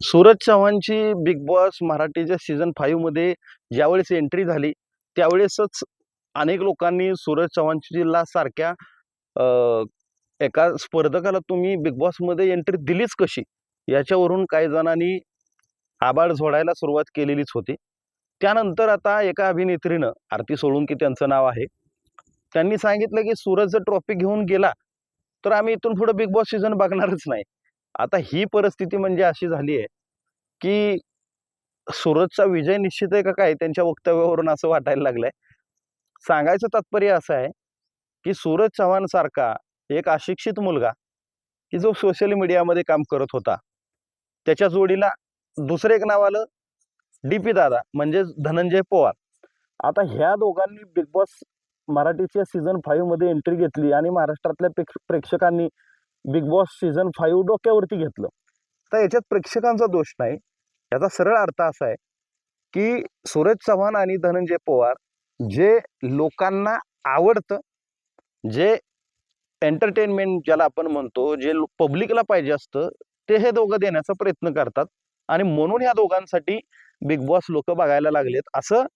सूरज चव्हाणची Bigg Boss मराठीच्या season फाईव्हमध्ये ज्यावेळेस एंट्री झाली त्यावेळेसच अनेक लोकांनी सूरज चव्हाणची सारख्या एका स्पर्धकाला तुम्ही बिग बॉसमध्ये एंट्री दिलीच कशी? याच्यावरून काही जणांनी आबाळ झोडायला सुरुवात केलेलीच होती. त्यानंतर आता एका अभिनेत्रीनं आरती सोळुंकी त्यांचं नाव आहे त्यांनी सांगितलं की सूरज जर ट्रॉफी घेऊन गेला तर आम्ही इथून पुढे बिग बॉस सीझन बघणारच नाही. आता ही परिस्थिती म्हणजे अशी झाली आहे की सूरजचा विजय निश्चित आहे का काय त्यांच्या वक्तव्यावरून असं वाटायला लागलंय. सांगायचं तात्पर्य असं आहे की सूरज चव्हाण सारखा एक अशिक्षित मुलगा की जो सोशल मीडियामध्ये काम करत होता. त्याच्या जोडीला दुसरं एक नाव आलं डी पी दादा म्हणजेच धनंजय पवार. आता ह्या दोघांनी बिग बॉस मराठीच्या सीझन फाईव्हमध्ये एंट्री घेतली आणि महाराष्ट्रातल्या प्रेक्ष- प्रेक्षकांनी बिग बॉस सीझन फाईव्ह डोक्यावरती घेतलं. तर याच्यात प्रेक्षकांचा दोष नाही. याचा सरळ अर्थ असा आहे की सूरज चव्हाण आणि धनंजय पवार जे लोकांना आवडतं जे एंटरटेनमेंट ज्याला आपण म्हणतो जे पब्लिकला पाहिजे असतं ते हे दोघं देण्याचा प्रयत्न करतात. आणि म्हणून ह्या दोघांसाठी बिग बॉस लोक बघायला लागलेत असं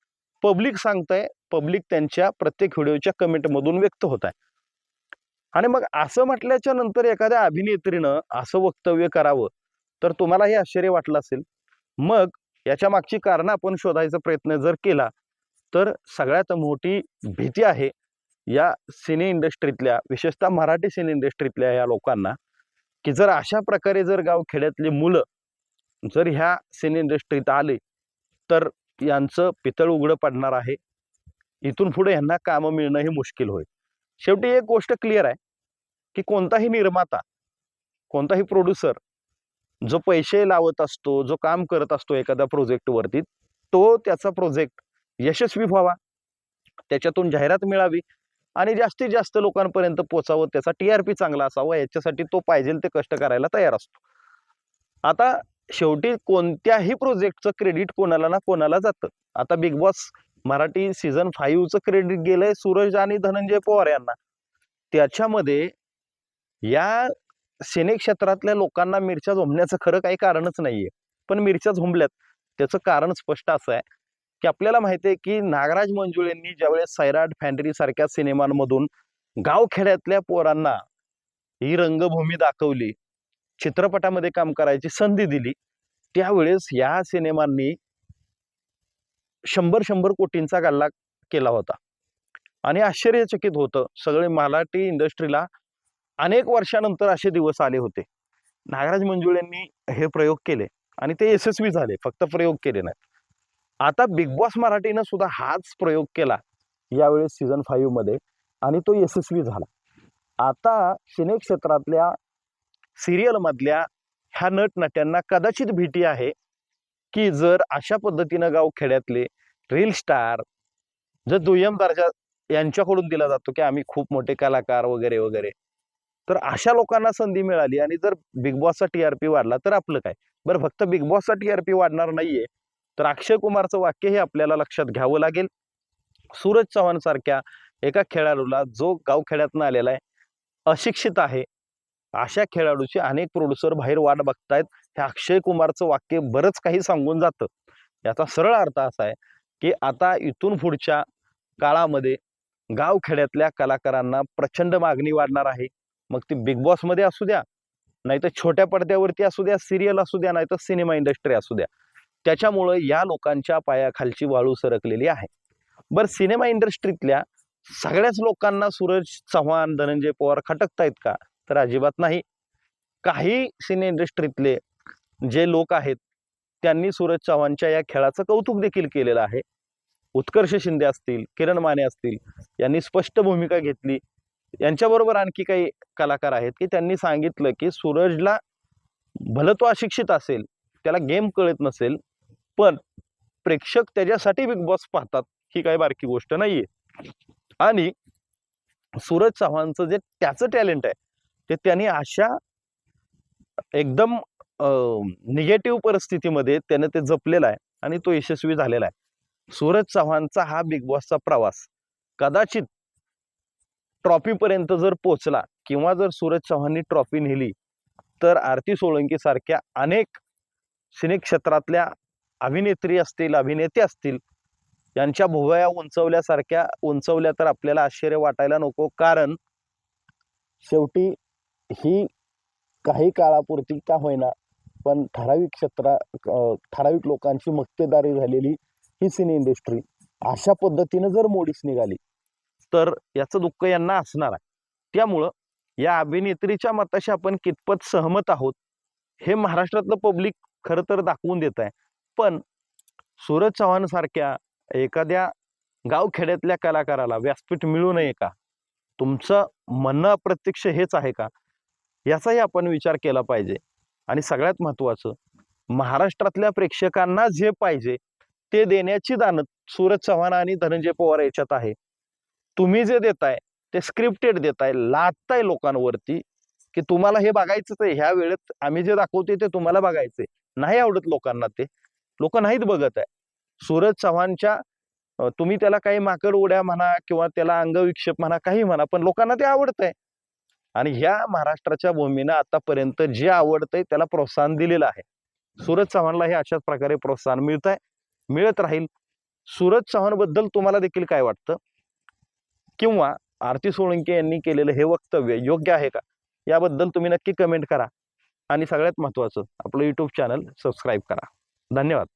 पब्लिक सांगतंय. पब्लिक त्यांच्या प्रत्येक व्हिडिओच्या कमेंटमधून व्यक्त होत आहे. आणि मग असं म्हटल्याच्या नंतर एखाद्या अभिनेत्रीनं असं वक्तव्य करावं तर तुम्हाला हे आश्चर्य वाटलं असेल. मग याच्या मागची कारणं आपण शोधायचा प्रयत्न जर केला तर सगळ्यात मोठी भीती आहे या सिने इंडस्ट्रीतल्या विशेषतः मराठी सिने इंडस्ट्रीतल्या या लोकांना की जर अशा प्रकारे जर गावखेड्यातली मुलं जर ह्या सिने इंडस्ट्रीत आले तर यांचं पितळ उघडं पडणार आहे. इथून पुढे यांना कामं मिळणं हे मुश्किल होईल. शेवटी एक गोष्ट क्लिअर आहे की कोणताही निर्माता कोणताही प्रोड्युसर जो पैसे लावत असतो जो काम करत असतो एखाद्या प्रोजेक्टवरती तो त्याचा प्रोजेक्ट यशस्वी व्हावा त्याच्यातून जाहिरात मिळावी आणि जास्तीत जास्त लोकांपर्यंत पोचावं त्याचा टी आर पी चांगला असावा याच्यासाठी तो पाहिजे ते कष्ट करायला तयार असतो. आता शेवटी कोणत्याही प्रोजेक्टचं क्रेडिट कोणाला ना कोणाला जातं. आता बिग बॉस मराठी सीझन फाईव्हचं क्रेडिट गेलंय सूरज आणि धनंजय पवार यांना. त्याच्यामध्ये या सिने क्षेत्रातल्या लोकांना मिरच्या झोंबण्याचं खरं काही कारणच नाहीये. पण मिरच्या झोंबल्यात. त्याचं कारण स्पष्ट असं आहे की आपल्याला माहिती आहे की नागराज मंजुळेंनी ज्यावेळेस सैराट फॅन्ड्री सारख्या सिनेमांमधून गावखेड्यातल्या पोरांना ही रंगभूमी दाखवली चित्रपटामध्ये काम करायची संधी दिली त्यावेळेस या सिनेमांनी शंभर शंभर कोटींचा गल्ला केला होता. आणि आश्चर्यचकित होतं सगळे मराठी इंडस्ट्रीला अनेक वर्षानंतर असे दिवस आले होते. नागराज मंजुळ यांनी हे प्रयोग केले आणि ते यशस्वी झाले फक्त प्रयोग केले नाहीत. आता बिग बॉस मराठीनं सुद्धा हाच प्रयोग केला यावेळेस सीझन फाईव्हमध्ये आणि तो यशस्वी झाला. आता सिने क्षेत्रातल्या सिरियल मधल्या ह्या नटनट्यांना कदाचित भीती आहे की जर अशा पद्धतीनं गाव खेड्यातले रील स्टार जर दुय्यम दर्जा यांच्याकडून दिला जातो की आम्ही खूप मोठे कलाकार वगैरे वगैरे तर अशा लोकांना संधी मिळाली आणि जर बिग बॉसचा पी वाढला तर आपलं काय? बरं फक्त बिग बॉसचा पी वाढणार नाहीये तर अक्षय कुमारचं वाक्य हे आपल्याला लक्षात घ्यावं लागेल. सूरज चव्हाण सारख्या एका खेळाडूला जो गावखेड्यातनं आलेला आहे अशिक्षित आहे अशा खेळाडूचे अनेक प्रोड्युसर बाहेर वाट बघतायत. हे अक्षय कुमारचं वाक्य बरंच काही सांगून जातं. याचा सरळ अर्थ असा आहे की आता इथून पुढच्या काळामध्ये गावखेड्यातल्या कलाकारांना प्रचंड मागणी वाढणार आहे. मग ती बिग बॉसमध्ये असू द्या नाही तर छोट्या पडद्यावरती असू द्या सिरियल असू द्या नाही तर सिनेमा इंडस्ट्री असू द्या. त्याच्यामुळं या लोकांच्या पायाखालची वाळू सरकलेली आहे. बरं सिनेमा इंडस्ट्रीतल्या सगळ्याच लोकांना सूरज चव्हाण धनंजय पवार खटकतायत का? तर अजिबात नाही. काही सिने इंडस्ट्रीतले जे लोक आहेत त्यांनी सूरज चव्हाणच्या या खेळाचं कौतुक देखील केलेलं आहे. उत्कर्ष शिंदे असतील किरण माने असतील यांनी स्पष्ट भूमिका घेतली. यांच्याबरोबर आणखी काही कलाकार आहेत की त्यांनी सांगितलं की सूरजला भलं तो अशिक्षित असेल त्याला गेम कळत नसेल पण प्रेक्षक त्याच्यासाठी बिग बॉस पाहतात ही काही बारकी गोष्ट नाहीये. आणि सूरज चव्हाणचं जे त्याचं टॅलेंट आहे ते त्यांनी अशा एकदम निगेटिव्ह परिस्थितीमध्ये त्याने ते जपलेलं आहे आणि तो यशस्वी झालेला आहे. सूरज चव्हाणचा हा बिग बॉसचा प्रवास कदाचित ट्रॉफीपर्यंत जर पोचला किंवा जर सूरज चव्हाणनी ट्रॉफी नेली तर आरती सोळंकी सारख्या अनेक सिने क्षेत्रातल्या अभिनेत्री असतील अभिनेते असतील यांच्या भुवया उंचवल्यासारख्या उंचवल्या तर आपल्याला आश्चर्य वाटायला नको. कारण शेवटी ही काही काळापुरती का होईना पण ठराविक क्षेत्रा ठराविक लोकांची मक्तेदारी झालेली ही सिने इंडस्ट्री अशा पद्धतीनं जर मोडीस निघाली तर याचं दुःख यांना असणार आहे. त्यामुळं या अभिनेत्रीच्या मताशी आपण कितपत सहमत आहोत हे महाराष्ट्रातलं पब्लिक खरं तर दाखवून देत आहे. पण सूरज चव्हाण सारख्या एखाद्या गावखेड्यातल्या कलाकाराला व्यासपीठ मिळू नये का? तुमचं म्हणणं अप्रत्यक्ष हेच आहे का? याचाही आपण विचार केला पाहिजे. आणि सगळ्यात महत्त्वाचं महाराष्ट्रातल्या प्रेक्षकांना जे पाहिजे ते देण्याची दानत सूरज चव्हाण आणि धनंजय पवार याच्यात आहे. तुम्ही जे देताय ते स्क्रिप्टेड देताय लादताय लोकांवरती की तुम्हाला हे बघायचंच आहे. ह्या वेळेत आम्ही जे दाखवतोय ते तुम्हाला बघायचंय. नाही आवडत लोकांना ते. लोक नाहीत बघत आहे. सूरज चव्हाणच्या तुम्ही त्याला काही माकड उड्या म्हणा किंवा त्याला अंगविक्षेप म्हणा काही म्हणा पण लोकांना ते आवडतंय. आणि ह्या महाराष्ट्राच्या भूमीनं आतापर्यंत जे आवडतंय त्याला प्रोत्साहन दिलेलं आहे. सूरज चव्हाणला हे अशाच प्रकारे प्रोत्साहन मिळत आहे मिळत राहील. सूरज चव्हाणबद्दल तुम्हाला देखील काय वाटतं? किंवा आरती सोळंके यांनी केलेलं हे वक्तव्य योग्य आहे का? याबद्दल तुम्ही नक्की कमेंट करा. आणि सगळ्यात महत्त्वाचं आपलं यूट्यूब चॅनल सबस्क्राईब करा. धन्यवाद.